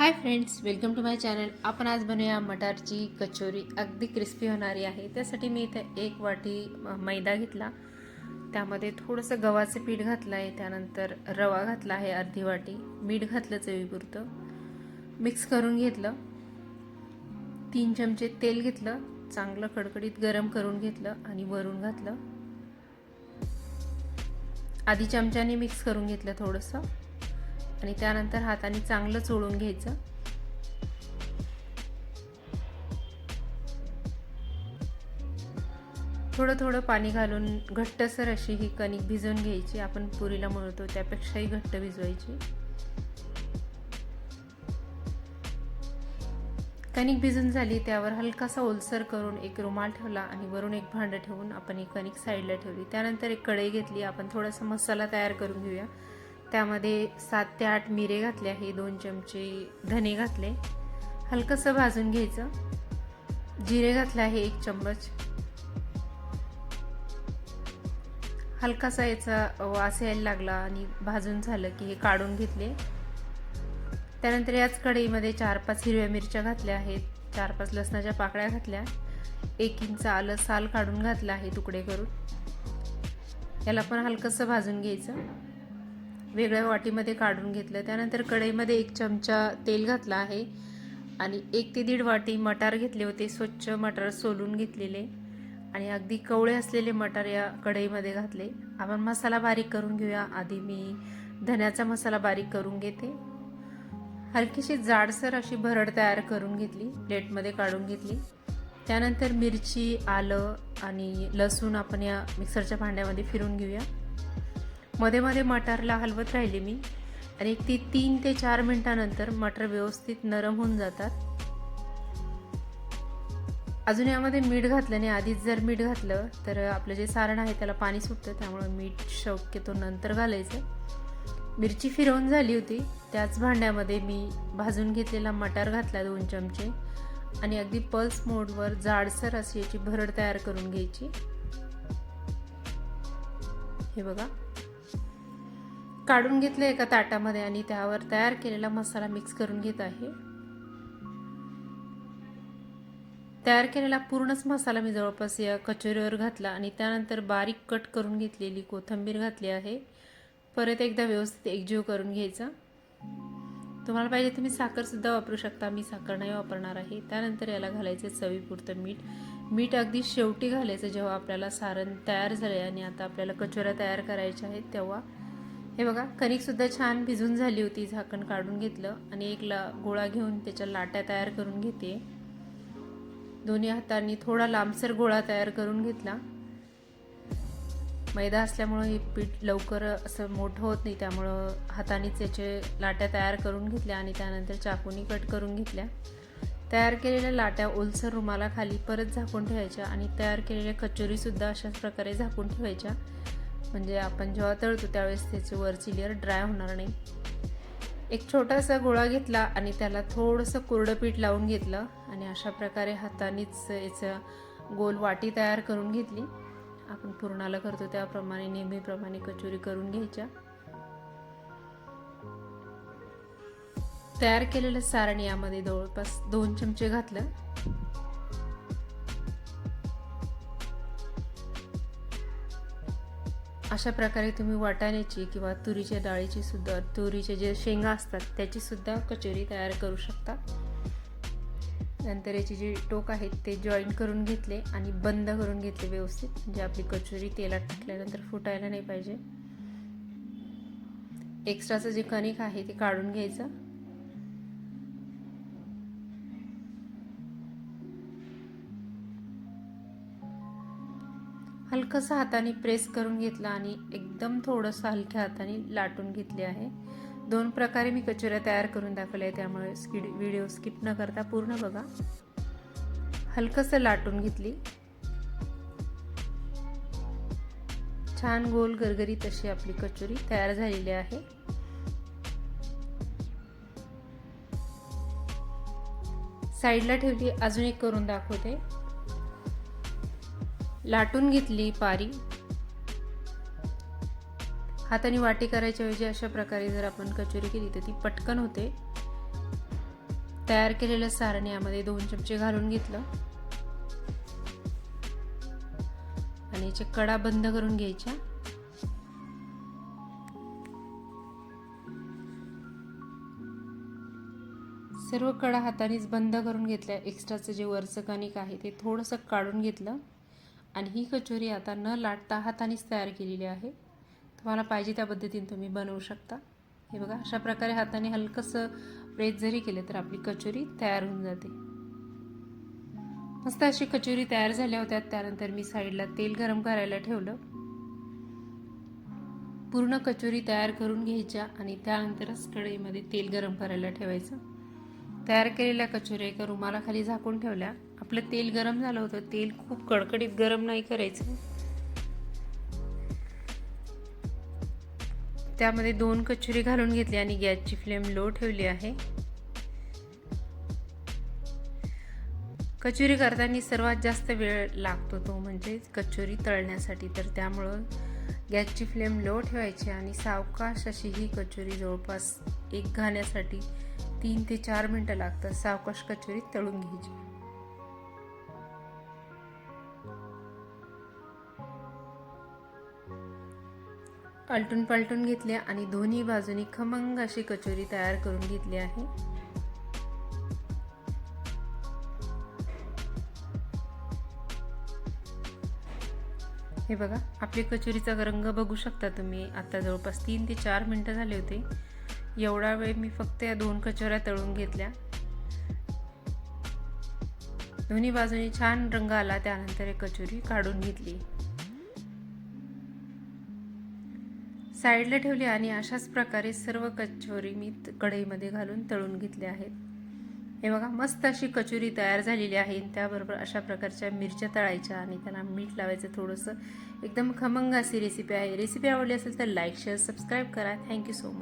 Hi friends welcome to my channel. आपण आज बनवूया मटारची कचोरी. अगदी क्रिस्पी होणारी आहे. त्यासाठी मी इथे एक वाटी मैदा घेतला. त्यामध्ये थोडंसं गव्हाचं पीठ घातलं आहे त्यानंतर रवा घातला आहे अर्धी वाटी. मीठ घातलं चवीपुरतं. मिक्स करून घेतलं. तीन चमचे तेल घेतलं. चांगलं कडकडीत गरम करून घेतलं आणि वरून घातलं. आधी चमच्याने मिक्स करून घेतलं थोडंसं. आणि त्यानंतर हाताने चांगलं चोळून घ्यायचं. थोडं थोडं पाणी घालून घट्टसर अशी ही कणिक भिजवून घ्यायची. आपण पुरीला मळतो त्यापेक्षाही घट्ट भिजवायची. कणिक भिजून झाली त्यावर हलकासा ओलसर करून एक रुमाल ठेवला आणि वरून एक भांडं ठेवून आपण ही कणिक साईडला ठेवली. त्यानंतर एक कढई घेतली. आपण थोडासा मसाला तयार करून घेऊया. त्यामध्ये सात ते आठ मिरे घातले आहे. दोन चमचे धने घातले. हलकंसं भाजून घ्यायचं. जिरे घातलं आहे एक चम्मच. हलकासा याचा वास यायला लागला आणि भाजून झालं की हे काढून घेतले. त्यानंतर याच कढईमध्ये चार पाच हिरव्या मिरच्या घातल्या आहेत. चार पाच लसणाच्या पाकळ्या घातल्या. एक इंच आलं साल काढून घातलं आहे तुकडे करून. याला पण हलकंसं भाजून घ्यायचं. वेगळ्या वाटीमध्ये काढून घेतलं. त्यानंतर कढईमध्ये एक चमचा तेल घातला आहे आणि एक ते दीड वाटी मटार घेतले होते स्वच्छ मटार सोलून घेतलेले. आणि अगदी कवळे असलेले मटार या कढईमध्ये घातले. आपण मसाला बारीक करून घेऊया. आधी मी धन्याचा मसाला बारीक करून घेते. हलकीशी जाडसर अशी भरड तयार करून घेतली प्लेटमध्ये काढून घेतली. त्यानंतर मिरची आलं आणि लसूण आपण या मिक्सरच्या भांड्यामध्ये फिरून घेऊया. मध्ये मध्ये मटारला हलवत राहिले मी. आणि एक ती तीन ते चार मिनिटानंतर मटर व्यवस्थित नरम होऊन जातात. अजून यामध्ये मीठ घातलं आधीच जर मीठ घातलं तर आपलं जे सारण आहे त्याला पाणी सुटतं त्यामुळे मीठ शक्यतो नंतर घालायचं. मिरची फिरवून झाली होती. त्याच भांड्यामध्ये मी भाजून घेतलेला मटार घातला दोन चमचे. आणि अगदी पल्स मोडवर जाडसर अशी याची भरड तयार करून घ्यायची. हे बघा. काढून घेतलं एका ताटामध्ये आणि त्यावर तयार केलेला मसाला मिक्स करून घेत आहे. तयार केलेला पूर्णच मसाला मी जवळपास या कचोरीवर घातला आणि त्यानंतर बारीक कट करून घेतलेली कोथिंबीर घातली आहे. परत एकदा व्यवस्थित एकजीव करून घ्यायचा. तुम्हाला पाहिजे तुम्ही साखरसुद्धा वापरू शकता. मी साखर नाही वापरणार आहे. त्यानंतर याला घालायचं चवीपुरतं मीठ. मीठ अगदी शेवटी घालायचं जेव्हा आपल्याला सारण तयार झालं आणि आता आपल्याला कचोऱ्या तयार करायच्या आहेत तेव्हा हे बघा कणिकसुद्धा छान भिजून झाली होती झाकण काढून घेतलं आणि एक ला गोळा घेऊन त्याच्या लाट्या तयार करून घेते. दोन्ही हातांनी थोडा लांबसर गोळा तयार करून घेतला. मैदा असल्यामुळं हे पीठ लवकर असं मोठं होत नाही त्यामुळं हातानेच याचे लाट्या तयार करून घेतल्या आणि त्यानंतर चाकूनी कट करून घेतल्या. तयार केलेल्या लाट्या ओलसर रुमाला खाली परत झाकून ठेवायच्या आणि तयार केलेल्या कचोरीसुद्धा अशाच प्रकारे झाकून ठेवायच्या. म्हणजे आपण जेव्हा तळतो त्यावेळेस त्याची वरची लेअर ड्राय होणार नाही. एक छोटासा गोळा घेतला आणि त्याला थोडंसं कोरडं पीठ लावून घेतलं आणि अशा प्रकारे हातानेच याचं गोल वाटी तयार करून घेतली. आपण पूर्णाला करतो त्याप्रमाणे नेहमीप्रमाणे कचोरी करून घ्यायच्या. तयार केलेलं सारण यामध्ये जवळपास दोन चमचे घातलं. अशा प्रकारे तुम्ही वाटाण्याची किंवा तुरीच्या डाळीची सुद्धा तुरीचे जे शेंगा असतात त्याची सुद्धा कचोरी तयार करू शकता. नंतर याची जी टोक आहेत ते जॉईन करून घेतले आणि बंद करून घेतले व्यवस्थित. म्हणजे आपली कचोरी तेलात टाकल्यानंतर फुटायला नाही पाहिजे. एक्स्ट्राचं जे कणिक आहे ते काढून घ्यायचं. हलकंसं हाताने प्रेस करून घेतलं आणि एकदम थोडंसं हलक्या हाताने लाटून घेतले आहे. दोन प्रकारे मी कचोऱ्या तयार करून दाखवल्या आहे त्यामुळे स्किड व्हिडिओ स्किप न करता पूर्ण बघा. हलकंसं लाटून घेतली. छान गोल गरगरीत अशी आपली कचोरी तयार झालेली आहे. साईडला ठेवली अजून एक करून दाखवते. लाटून घेतली पारी. हाताने वाटी करायच्या ऐवजी अशा प्रकारे जर आपण कचोरी केली तर ती पटकन होते. तयार केलेलं सारण यामध्ये दोन चमचे घालून घेतलं. आणि याच्या कडा बंद करून घ्यायच्या. सर्व कडा हातानेच बंद करून घेतल्या. एक्स्ट्राचं जे वरचं कणिक आहे ते थोडंसं काढून घेतलं. आणि ही कचोरी आता न लाटता हातानेच तयार केलेली आहे. तुम्हाला पाहिजे त्या पद्धतीने तुम्ही बनवू शकता. हे बघा अशा प्रकारे हाताने हलकंसं प्रेस जरी केलं तर आपली कचोरी तयार होऊन जाते. मस्त अशी कचोरी तयार झाल्या होत्या. त्यानंतर मी साईडला तेल गरम करायला ठेवलं. पूर्ण कचोरी तयार करून घ्यायच्या आणि त्यानंतरच कढईमध्ये तेल गरम करायला ठेवायचं. तयार केलेल्या कचोऱ्या एका रुमालाखाली झाकून ठेवल्या. आपलं तेल गरम झालं होतं. तेल खूप कडकडीत गरम नाही करायचं. त्यामध्ये दोन कचोरी घालून घेतली आणि गॅसची फ्लेम लो ठेवली आहे. कचोरी करताना सर्वात जास्त वेळ लागतो तो म्हणजे कचोरी तळण्यासाठी. तर त्यामुळं गॅसची फ्लेम लो ठेवायची आणि सावकाश अशी ही कचोरी जवळपास एक घाण्यासाठी तीन ते चार मिनटं लागतात. सावकाश कचोरी तळून घ्यायची. आलटून पालटून घेतल्या आणि दोन्ही बाजूनी खमंग अशी कचोरी तयार करून घेतली आहे. हे बघा आपली कचोरीचा रंग बघू शकता तुम्ही. आता जवळपास तीन ते चार मिनटं झाले होते. एवढा वेळ मी फक्त या दोन कचोऱ्या तळून घेतल्या. दोन्ही बाजूनी छान रंग आला त्यानंतर एक कचोरी काढून घेतली. साईडला ठेवली आणि अशाच प्रकारे सर्व कचोरी मी कढईमध्ये घालून तळून घेतले आहेत. हे बघा मस्त अशी कचोरी तयार झालेली आहे. त्याबरोबर अशा प्रकारच्या मिरच्या तळायच्या आणि त्यांना मीठ लावायचं थोडंसं. एकदम खमंग अशी रेसिपी आहे. रेसिपी आवडली असेल तर लाईक शेअर सबस्क्राईब करा. Thank you so much